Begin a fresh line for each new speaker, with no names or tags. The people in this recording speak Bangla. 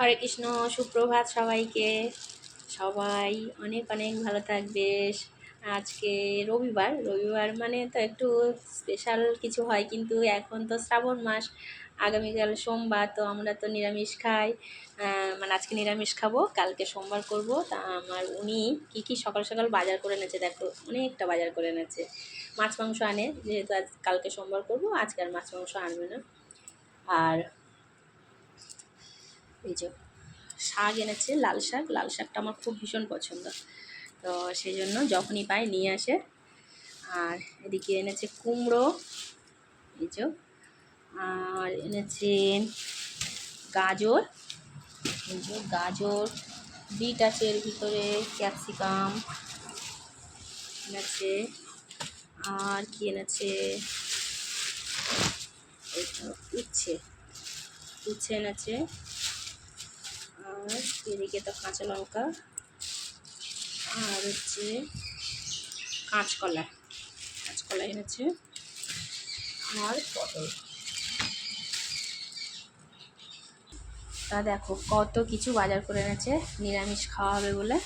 হরে কৃষ্ণ, সুপ্রভাত সবাইকে। সবাই অনেক অনেক ভালো থাকবে। আজকে রবিবার রবিবার মানে তো একটু স্পেশাল কিছু হয়, কিন্তু এখন তো শ্রাবণ মাস। আগামীকাল সোমবার, তো আমরা তো নিরামিষ খাই। মানে আজকে নিরামিষ খাব, কালকে সোমবার করব। তা আমার উনি কী কী সকাল সকাল বাজার করে এনেছে দেখো, অনেকটা বাজার করে এনেছে। মাছ মাংস আনে, যেহেতু আজ কালকে সোমবার করব, আজকে আর মাছ মাংস আনবে না। আর এই যে শাক এনেছে, লাল শাক। লাল শাকটা আমার খুব ভীষণ পছন্দ। তো সেই জন্য যখনই পাই নিয়ে আসে। আর এদিকে এনেছে কুমড়ো, এই যে। আর এনেছে গাজর, এই যে গাজর। বিট আছে এর ভিতরে, ক্যাপসিকাম এনেছে। আর কি এনেছে? উচ্ছে। উচ্ছে এনেছে। এদিকে তো কাঁচা লঙ্কা আর হচ্ছে কাঁচকলা। কাঁচকলা এনেছে আর পটল। তা দেখো কত কিছু বাজার করে এনেছে, নিরামিষ খাওয়া হবে বলে।